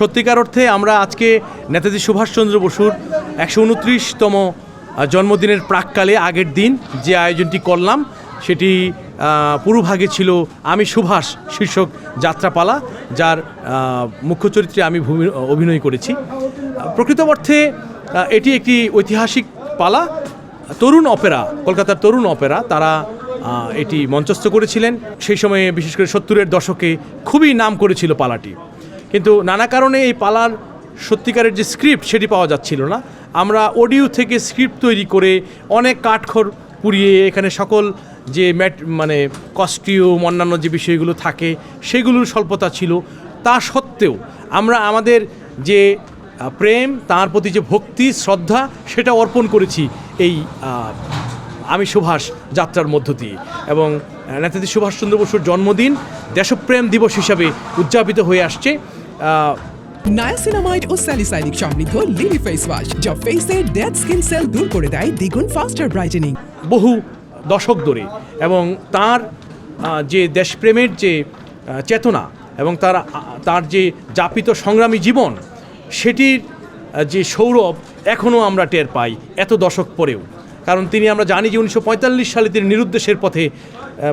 সত্যিকার অর্থে আমরা আজকে নেতাজি সুভাষচন্দ্র বসুর একশো উনত্রিশতম জন্মদিনের প্রাককালে আগের দিন যে আয়োজনটি করলাম, সেটি পুরোভাগে ছিল আমি সুভাষ শীর্ষক যাত্রাপালা, যার মুখ্য চরিত্রে আমি অভিনয় করেছি। প্রকৃত অর্থে এটি একটি ঐতিহাসিক পালা। তরুণ অপেরা, কলকাতার তরুণ অপেরা, তারা এটি মঞ্চস্থ করেছিলেন। সেই সময়ে বিশেষ করে সত্তরের দশকে খুবই নাম করেছিল পালাটি। কিন্তু নানা কারণে এই পালার সত্যিকারের যে স্ক্রিপ্ট সেটি পাওয়া যাচ্ছিল না। আমরা অডিও থেকে স্ক্রিপ্ট তৈরি করে অনেক কাঠখড় পুড়িয়ে এখানে সকল যে ম্যাট মানে কস্টিউম অন্যান্য যে বিষয়গুলো থাকে, সেগুলোর স্বল্পতা ছিল। তা সত্ত্বেও আমরা আমাদের যে প্রেম, তার প্রতি যে ভক্তি, শ্রদ্ধা, সেটা অর্পণ করেছি এই আমি সুভাষ যাত্রার মধ্য দিয়ে। এবং নেতাজি সুভাষচন্দ্র বসুর জন্মদিন দেশপ্রেম দিবস হিসাবে উদযাপিত হয়ে আসছে। নায়াসিনামাইড ও স্যালিসাইলিক সমৃদ্ধ লিলি ফেস ওয়াশ যা ফেসের ডেড স্কিন সেল দূর করে দেয়, দ্বিগুণ ফাস্টার ব্রাইটেনিং বহু দশক ধরে এবং তার যে দেশপ্রেমের যে চেতনা এবং তার তার যে যাপিত সংগ্রামী জীবন, সেটির যে সৌরভ এখনও আমরা টের পাই এত দশক পরেও। কারণ তিনি আমরা জানি যে উনিশশো পঁয়তাল্লিশ সালে তিনি নিরুদ্দেশের পথে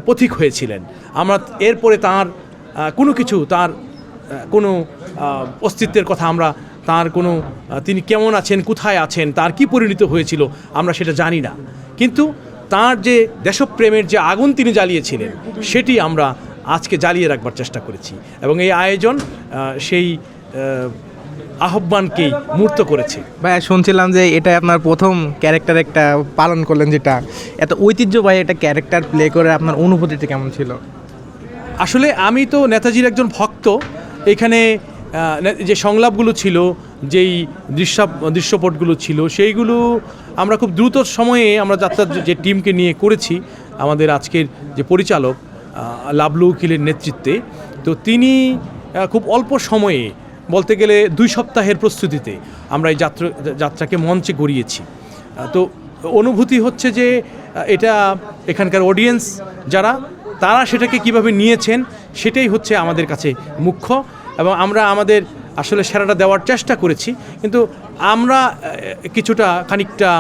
পথিক হয়েছিলেন। আমরা এরপরে তার কোনো কিছু তার কোনো অস্তিত্বের কথা আমরা তার কোনো তিনি কেমন আছেন কোথায় আছেন তার কি পরিণত হয়েছিল আমরা সেটা জানি না। কিন্তু তার যে দেশপ্রেমের যে আগুন তিনি জ্বালিয়েছিলেন সেটি আমরা আজকে জ্বালিয়ে রাখবার চেষ্টা করেছি। এবং এই আয়োজন সেই আহ্বানকেই মূর্ত করেছে। ভাই শুনছিলাম যে এটা আপনার প্রথম ক্যারেক্টার একটা পালন করলেন যেটা। এত ঐতিহ্যবাহী একটা ক্যারেক্টার প্লে করে আপনার অনুভূতিটা কেমন ছিল? আসলে আমি তো নেতাজির একজন ভক্ত এখানে যে সংলাপগুলো ছিল, যেই দৃশ্য, দৃশ্যপটগুলো ছিল, সেইগুলো আমরা খুব দ্রুত সময়ে আমরা যাত্রার যে- টিমকে নিয়ে করেছি, আমাদের আজকের যে পরিচালক লাবলু উকিলের নেতৃত্বে, তো তিনি খুব অল্প সময়ে, বলতে গেলে দুই সপ্তাহের প্রস্তুতিতে আমরা এই যাত্রা, যাত্রাকে মঞ্চে গড়িয়েছি। তো অনুভূতি হচ্ছে যে এটা এখানকার অডিয়েন্স যারা তারা সেটাকে কীভাবে নিয়েছেন, সেটাই হচ্ছে আমাদের কাছে মুখ্য এবং আমরা আমাদের আসলে সেরাটা দেওয়ার চেষ্টা করেছি। কিন্তু আমরা কিছুটা খানিকটা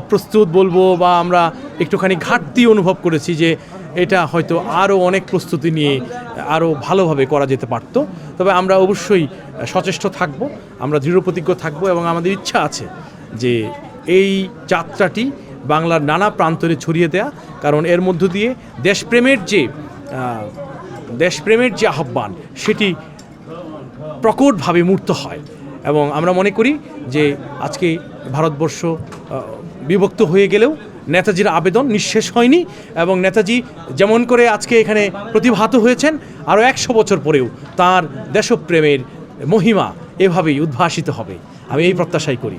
অপ্রস্তুত বলব বা আমরা একটুখানি ঘাটতি অনুভব করেছি যে এটা হয়তো আরও অনেক প্রস্তুতি নিয়ে আরও ভালোভাবে করা যেতে পারতো। তবে আমরা অবশ্যই সচেষ্ট থাকব, আমরা দৃঢ়প্রতিজ্ঞ থাকব এবং আমাদের ইচ্ছা আছে যে এই যাত্রাটি বাংলার নানা প্রান্তরে ছড়িয়ে দেয়া, কারণ এর মধ্য দিয়ে দেশপ্রেমের যে দেশপ্রেমের যে আহ্বান, সেটি প্রকটভাবে মূর্ত হয়। এবং আমরা মনে করি যে আজকে ভারতবর্ষ বিভক্ত হয়ে গেলেও নেতাজির আবেদন নিঃশেষ হয়নি এবং নেতাজি যেমন করে আজকে এখানে প্রতিভাত হয়েছেন, আরও একশো বছর পরেও তার দেশপ্রেমের মহিমা এভাবেই উদ্ভাসিত হবে। আমি এই প্রত্যাশাই করি।